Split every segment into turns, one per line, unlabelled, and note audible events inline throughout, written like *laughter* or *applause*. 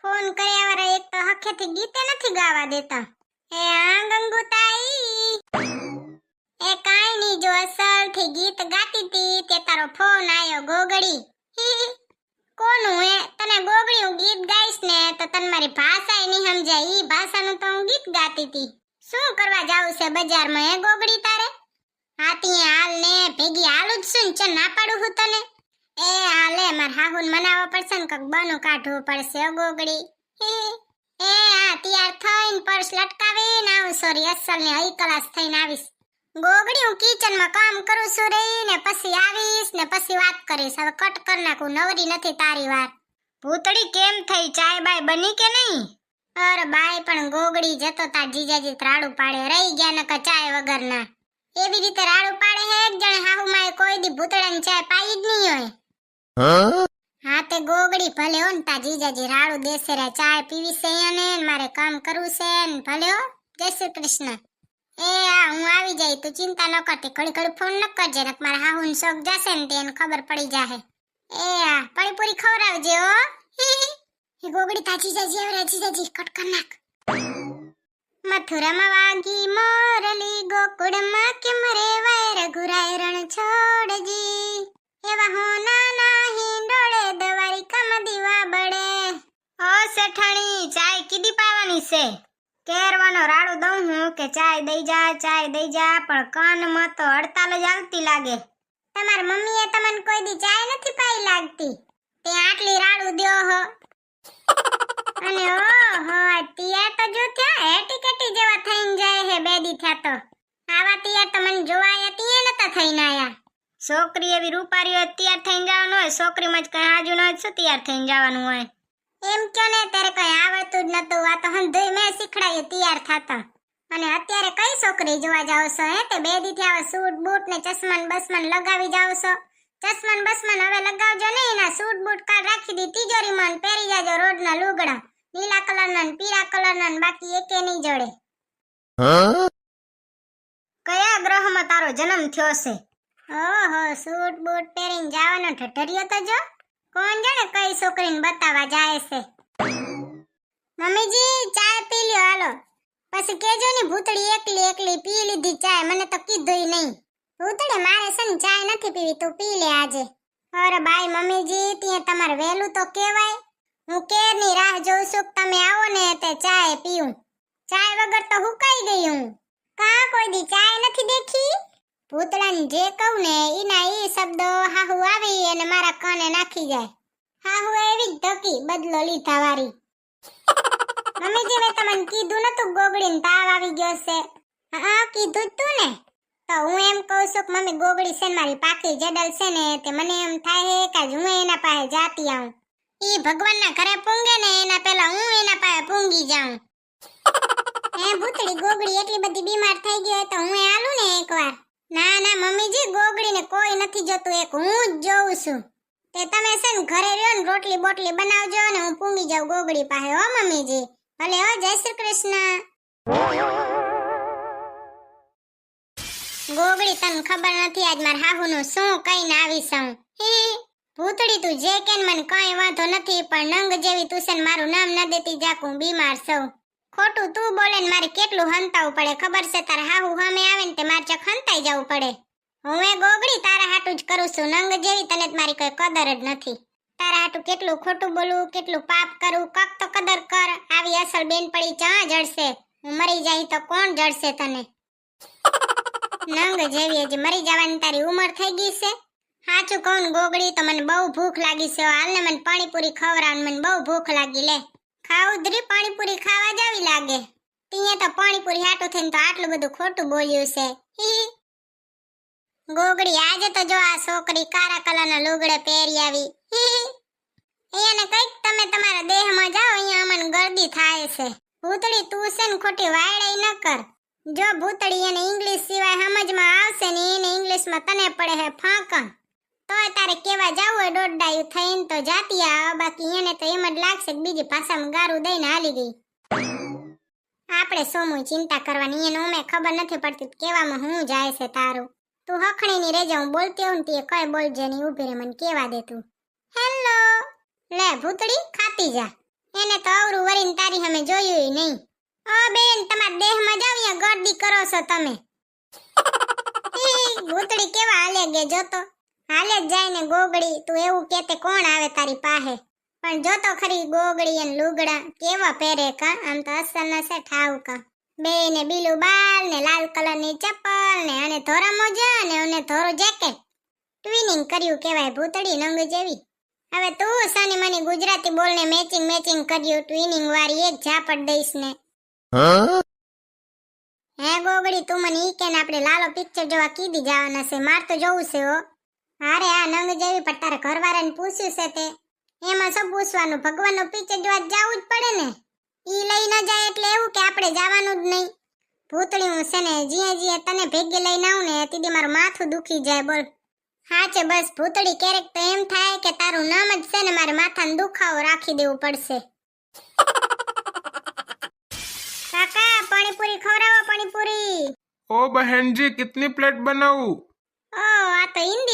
Phone કર્યા વાળા એક તો હખેથી ગીતે નથી ગાવા દેતા એ આ ગંગુતાઈ એ કાઈ ની જો અસલથી ગીત ગાતી તી તે તારો ફોન આયો ગોગડી. કોનું હે તને ગોગડી હું ગીત ગાઈશ ને તો તને મારી ભાષા એ નહીં સમજાય ઈ ભાષાનું તો હું ગીત ગાતી તી શું કરવા જાવું છે બજારમાં, હે ગોગડી તારે? હાથી હાલ ને ભેગી હાલું જ શું ચલ ના પાડું હું તને. એ હાલે માર હાહુન મનાવવા પડશે ને કક બનું કાઢવું પડશે ગોગડી. હી હી. એ, આ તૈયાર થઈને પર્સ લટકાવીને આવું સોરી અસલ ને હઈ કલાસ થઈને આવીશ. ગોગડી, હું કિચનમાં કામ કરું છું રે, ને પછી આવીશ, ને પછી વાત કરીશ. હવે કટ કર નાખું, નવરી નથી તારી વાર. ભૂતળી કેમ થઈ? ચાય બાય બની કે નહીં? અરે બાય પણ ગોગડી જતો તાર જીજાજી રાડું પાડે રહી ગયા નકર ચાય વગરના. એવી રીતે રાડું પાડે હે એક જણ હાહુ માએ કોઈ દી ભૂતડાને ચાય પાઈ જ નહીં હોય. હા? તે ગોગડી ભલે હો ને તા જીજાજી રાડું દેશે રે ચાય પીવી છે અહીંયા ને મારે કામ કરવું છે ને ભલે હો. જય શ્રી કૃષ્ણ. એ આ હું આવી જાય તું ચિંતા ન કરતી ઘડી ઘડી ફોન ન કરજે નક મારા હાહુન શોખ જશે ને તેને ખબર પડી જાહે. એ આ પાણીપુરી ખવડાવજે હો. *laughs* એ ગોગડી કાચી જજી, હવે રે જજી. કટ કર નાખ. મથુરામાં વાગી મોરલી, ગોકુળમાં કેમ રે વૈર ઘુરાય રણ છોડજી એવા હોના ના હિંડોળે દવારી કમ દીવા બળે. ઓ સેઠાણી ચાય કીધી પાવાની છે? કેરવાનો રાડો દઉં હું કે ચાય દઈ જા, ચાય દઈ જા, પણ કાનમાં તો હડતાલ જ આવતી લાગે. તમારી મમ્મીએ તમને કોઈ દી ચાય નથી પાઈ લાગતી? તે આટલી રાડું દ્યો હો. અને ઓહો તિયાર તો જો થયા કેટી જેવા થઈને જાય હે, બે દી થયા તો. આવા તિયાર તો મને જોવાયા તિયાર નતા થઈને આયા. છોકરી એવી રૂપારી હોય તૈયાર થઈને જવાનું હોય, છોકરીમાં જ કઈ આજુ ન શું તૈયાર થઈને જવાનું હોય? એમ કયો ને ત્યારે કઈ આવડતું જ નતું, આ તો હંધોય મેં શીખડાયું, તૈયાર થતા અને અત્યારે કઈ છોકરી જોવા જાવ છો, હે તે? બે દી થી આવા સૂટ, બૂટ ને ચશ્મા ને બસમાં લગાવી જાવ છો. ને બસમાં હવે લગાવજો ને, એના સૂટ, બૂટ કાઢ રાખી દી, તિજોરીમાં ને પહેરી જાજો રોડના લુગડા. લીલા કલરના ને પીળા કલરના બાકી એકે નહીં જડે. કયા ગ્રહમાં તારો જન્મ થયો છે? ઓહો સૂટ બૂટ પહેરીને જવાનો ઠઠરિયો તો જો. કોણ જાણે કઈ છોકરીને બતાવવા જાય છે? મમ્મીજી ચા પી લ્યો હાલો. પછી કેજો ની ભૂતળી એકલી એકલી પી લીધી ચાય. મને તો કીધુંય નહીં. ભૂતળી મારે છે ને ચાય નથી પીવી તું પી લે આજે. અરે બાય મમ્મીજી ત્યાં તમારે વહેલું તો કેવાય હું કેરની રાહ જોઉં છું તમે આવો ને તે ચાય પીઉં. ચાય વગર તો હુકાઈ ગઈ હું કા કોઈ દી ચાય નથી દેખી? ભૂતળાને જે કહું ને એના એ શબ્દો હાહુ આવી અને મારા કાને નાખી જાય. હાહુ એવી જ ધકી બદલો લીધા વારી. મમ્મીજી મેં તમને કીધું નતું ગોગડીને તાવ આવી ગયો છે? હા, કીધું તું ને. તો હું એમ કહું છું કે મમ્મી ગોગડી છે મારી પાકી જડલ છે ને, તે મને એમ થાય હે કે હું એના પાસે જાતી આવું. ઈ ભગવાનના ઘરે પૂંગે ને એના પહેલા હું એના પાસે પૂંગી જાઉં. *laughs* એ ભૂતડી ગોગડી એટલી બધી બીમાર થઈ ગઈ હોય તો હું એ આલું ને એકવાર? ના ના મમ્મીજી ગોગડીને કોઈ નથી જોતું એક હું જ જોઉં છું. તે તમે છે ને ઘરે રહ્યો ને રોટલી બોટલી બનાવજો ને હું પૂંગી જાઉં ગોગડી પાસે હો મમ્મીજી ભલે હો જય શ્રી કૃષ્ણ. ગોગડી તને ખબર નથી આજ માર હાહુનું શું કઈને આવી છું હી ભૂતડી તું જે કેન, મને કઈ વાંધો નથી, પણ નંગ જેવી તું છે ને મારું નામ ન દેતી જાકું બીમાર સૌ ખોટું તું બોલે ને મારે કેટલું હંતાવું પડે, ખબર છે? તારે હાહુ સામે આવે ને તે મારે ચક હંતાઈ જવું પડે. હું એ ગોગડી તારા હાટું જ કરું છું, નંગ જેવી તને મારી કોઈ કદર જ નથી. તારા હાટું કેટલું ખોટું બોલું કેટલું પાપ કરું, કક તો કદર કર. આવી અસલ બેન પડી ચા જડશે હું મરી જાય તો કોણ જડશે તને? નંગ જેવી હજી મરી જવાની તારી ઉંમર થઈ ગઈ છે? સાચું કહું ગોગડી તો મને બહુ ભૂખ લાગી છે હાલને મને પાણીપુરી ખવડાવ મને બહુ ભૂખ લાગી, લે. ખાઉદરી પાણીપુરી ખાવા જાવી લાગે. તીએ તો પાણીપુરી હાટું થઈને તો આટલું બધું ખોટું બોલ્યું છે. હી ગોગડી આજે તો જો આ છોકરી કાળા કલરના લુગડે પહેરી આવી. હી અહીંયાને કંઈક તમે તમારા દેહમાં જાઓ, અહીંયા અમને ગરદી થાય છે. ભૂતળી, તું છે ને ખોટી વાયડાઈ ન કર. જો ભૂતળી એને ઇંગ્લિશ સિવાય સમજમાં આવશે ને એને ઇંગ્લિશમાં તને પડે હે ફાંકણ. તોય તારે કેવા જાવું હોય દોડડાયું થઈને તો જાતી આ બાકી એને તો એમ જ લાગશે કે બીજી ભાષામાં ગારું દઈને હાલી ગઈ. આપણે સોમું ચિંતા કરવાની, એને અમે ખબર નથી પડતી કેવામાં હું જાય છે તારું. તું હખણીની રેજે હું બોલતી હોઉં તે કઈ બોલજે નહીં ઊભી રે મને કેવા દે તું. હેલો, લે ભૂતડી ખાતી જા. એને તો અવરું વરીને તારી સામે જોયું નહીં. ઓ બેન, તમારા દેહમાં જાવ અહીંયા ગરદી કરો છો તમે. *laughs* ભૂતડી કેવા હાલે ગે જોતો હાલે જ જાય ને ગોગડી તું એવું કેતે કોણ આવે તારી પાસે? પણ જોતો ખરી ગોગડી અને લુગડા કેવા પહેરે કા? આમ તો અસલ ન છે ઠાવ કા. બે ને બીલું બાલ ને લાલ કલરની ચપ્પલ ને અને ધોરા મોજા ને અને ધોરું જેકેટ. ટ્વિનિંગ કર્યું કહેવાય ભૂતડી નંગ જેવી. હવે તું સાની મને ગુજરાતી બોલને મેચિંગ મેચિંગ કર્યું ટ્વિનિંગ વાળી એક ઝાપટ દઈશ ને. હે ગોગડી તું મને ઈ કે આપણે લાલો પિક્ચર જોવા કીધી જવાના છે માર તો જોવું છે હો. હારે આ નંગ જેવી પટાર ઘરવાળાને પૂછ્યું છે તે. એમાં શું પૂછવાનું? ભગવાનનો પીછે જોવા જવું જ પડે ને. ઈ લઈ ન જાય એટલે એવું કે આપણે જવાનું જ નહીં. ભૂતળી હું છે ને, જીએ જીએ તને ભેગી લઈને આવું ને તીદી મારું માથું દુખી જાય, બોલ. હા છે બસ, ભૂતળી ક્યારેક તો એમ થાય કે તારું નામ જ છે ને, મારે માથાને દુખાવો રાખી દેવું પડશે. કાકા, પાણીપુરી ખવડાવો, પાણીપુરી.
ઓ બહેનજી કેટલી પ્લેટ
બનાવું?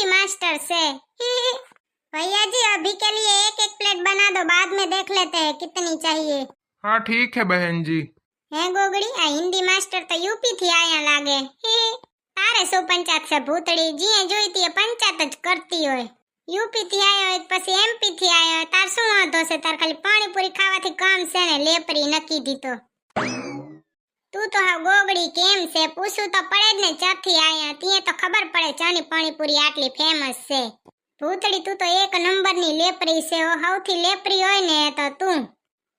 आ तो हिंदी मास्टर से *laughs* भैया जी अभी के लिए एक एक प्लेट बना दो बाद में देख लेते हैं कितनी चाहिए
हाँ ठीक है बहन जी
હે ગોગડી આ હિન્દી માસ્ટર તો યુપી થી આયા લાગે *laughs* હે તારે શું પંચાયત છે ભૂતડી જીએ જોઈતી એ પંચાયત જ કરતી હોય યુપી થી આયો હોય તો પછી એમપી થી આયો હોય તાર શું વાંધો છે તાર ખાલી પાણીપુરી ખાવાથી કામ છે ને લેપરી નકી દીધો તું તો હા ગોગડી કેમ છે? પૂછું તો પડે જ ને ચથી આયા. તીએ તો ખબર પડે ચાની પાણીપુરી આટલી ફેમસ છે. ભૂતડી તું તો એક નંબરની લેપરી છે ઓ લેપરી હોય ને તો તું.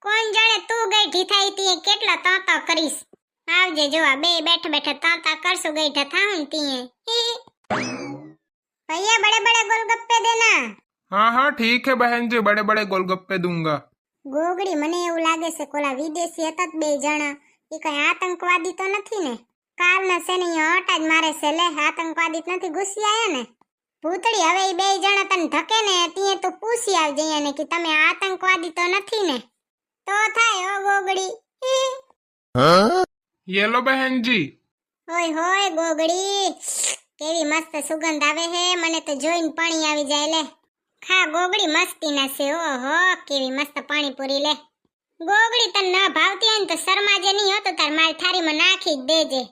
કોણ જાણે તું ગઈ ઢીથાઈ તીએ કેટલા તાંતા કરીશ. આવજે જોવા બે બેઠા બેઠા તાંતા કરશું ગઈ ઢથા હું તીએ ભૈયા બડે બડે ગોલગપ્પે દેના.
हाँ हाँ ठीक है बहन जी बड़े बड़े गोलगप्पे दूंगा
ગોગડી મને એવું લાગે છે કોલા વિદેશી હતા બે જણા. એ કઈ આતંકવાદી તો નથી ને? કાલ ને છે ને હટા જ મારે છે લે આતંકવાદી નથી ઘૂસી આવ્યા ને? ભૂતળી હવે એ બે જણા તને ધકે ને ત્યાં તું પૂછી આવજે ને કે તમે આતંકવાદી તો નથી ને? તો થાય ઓ ગોગડી
યેલો બહેનજી. ઓય
હોય ગોગડી કેવી મસ્ત સુગંધ આવે હે મને તો જોઈને પાણી આવી જાય લે. ખા ગોગડી મસ્તી ના છે ઓહો કેવી મસ્ત પાણીપુરી લે. ગોગડી તન ન ભાવતી હોય ને તો શરમાજે નહીં હોતો તાર મારી થારીમાં નાખી જ દેજે.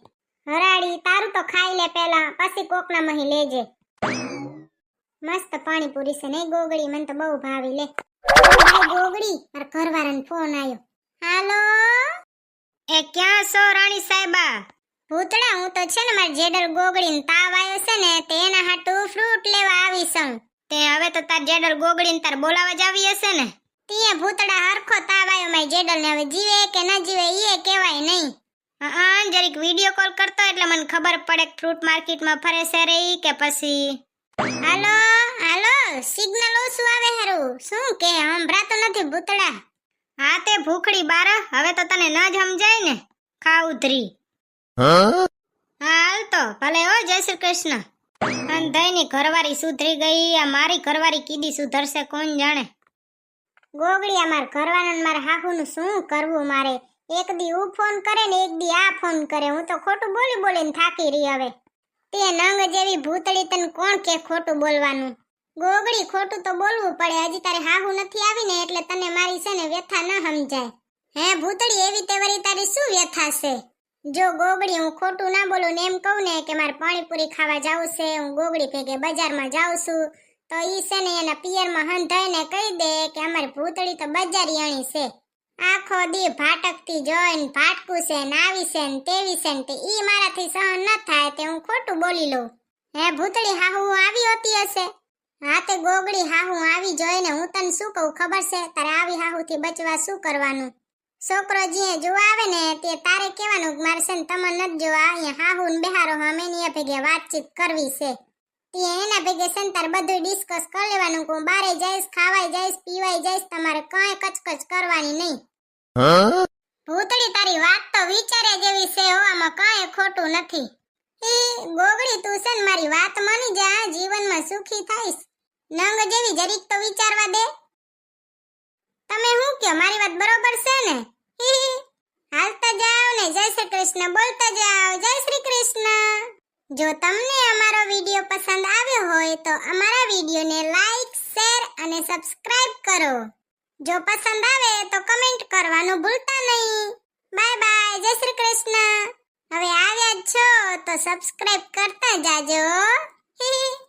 હરાડી તારું તો ખાઈ લે પહેલા પછી કોકના મહી લેજે. મસ્ત પાણીપુરી છે નહીં ગોગડી મને તો બહુ ભાવી લે. ભાઈ ગોગડી મારા ઘરવાળાને ફોન આવ્યો હાલો? એ ક્યાં છો રાણી સાહેબા? ભૂતળા હું તો છે ને મારી જેડર ગોગડીને તાવ આવ્યો છે ને તેના હાટુ ફ્રૂટ લેવા આવી છું. તે હવે તો તાર જેડર ગોગડીને તાર બોલાવા જ આવી હશે ને? તીએ ભૂતળા હરખો તાવ આવ્યો મારી જેડર ને હવે જીવે કે ન જીવે ઈએ કહેવાય નહીં. હા જરીક વીડિયો કોલ કરતો એટલે મને ખબર પડે કે ફ્રૂટ માર્કેટમાં ફરે છે રે કે પછી. હાલો હાલો સિગ્નલ ઓછું આવે હારું. શું કે હંભરાતો નથી ભૂતળા હા તે ભૂખડી બાર હવે તો તને ન જ સમજાય ને. ખા ઉધરી હા હાલ તો ભલે હો જય શ્રી કૃષ્ણ. અંધાઈની ઘરવાળી સુધરી ગઈ આ મારી ઘરવાળી કીધી સુધરશે કોણ જાણે? ગોગડી અમાર કરવાનું મારે મારા હાહુનું શું કરવું મારે? એક દી હું ફોન કરે ને એક દી આ ફોન કરે. હું તો ખોટું બોલી બોલીને થાકી રહી હવે. તે નંગ જેવી ભૂતળી તને કોણ કે ખોટું બોલવાનું? ગોગડી ખોટું તો બોલવું પડે. હજી તારે હાહુ નથી આવી ને એટલે તને મારી છે ને વ્યથા ન સમજાય. હે ભૂતળી, એવી તે વળી તારી શું વ્યથા છે? જો ગોગડી, હું ખોટું ના બોલું ને એમ કહું ને કે મારે પાણીપુરી ખાવા જાવું છે. હું ગોગડી ભેગે બજારમાં જાઉં છું. તો ઈ છે ને એના પિયરમાં હંધાઈને કહી દે કે અમારી ભૂતળી તો બજારિયાણી છે. આખો દી ભાટકતી જોઈને ભાટકું છે ને આવી છે ને તેવી છે ને તે ઈ મારાથી સહન ન થાય તે હું ખોટું બોલી લઉં. હે ભૂતળી, હાહુ આવી હોતી હશે? હા તે ગોગડી હાહુ આવી જોઈને હું તને શું કહું ખબર છે? તારે આવી હાહુથી બચવા શું કરવાનું? છોકરો જે જોવા આવે ને તે તારે કહેવાનું મારે છે ને તમને નથી જોવા, અહીંયા હાહુ ને બેહારો અમે એની ભેગે વાતચીત કરવી છે. તે એના ભેગે છે બધું ડિસ્કસ કરી લેવાનું કે હું બારે જઈશ ખાવાય જઈશ પીવાય જઈશ તમારે કઈ કચકચ કરવાની નહીં. ભૂતળી તારી વાત તો વિચારે જેવી છે હો આમાં કઈ ખોટું નથી. એ ગોગડી તું છે ને મારી વાત માની જા જીવનમાં સુખી થઈશ. નંગ જેવી જરીક તો વિચારવા દે. તમે શું કયો મારી વાત બરોબર છે ને. હાલતા જાઓ ને. જય શ્રી કૃષ્ણ બોલતા જાઓ. જય શ્રી કૃષ્ણ. જો તમને અમારો વીડિયો પસંદ આવ્યો હોય તો અમારા વિડીયોને લાઈક, શેર અને સબસ્ક્રાઇબ કરો. જો પસંદ આવે તો કમેન્ટ કરવાનું ભૂલતા નહીં. બાય બાય, જય શ્રી કૃષ્ણ. હવે આવ્યા જ છો તો સબસ્ક્રાઇબ કરતા જાજો. *laughs*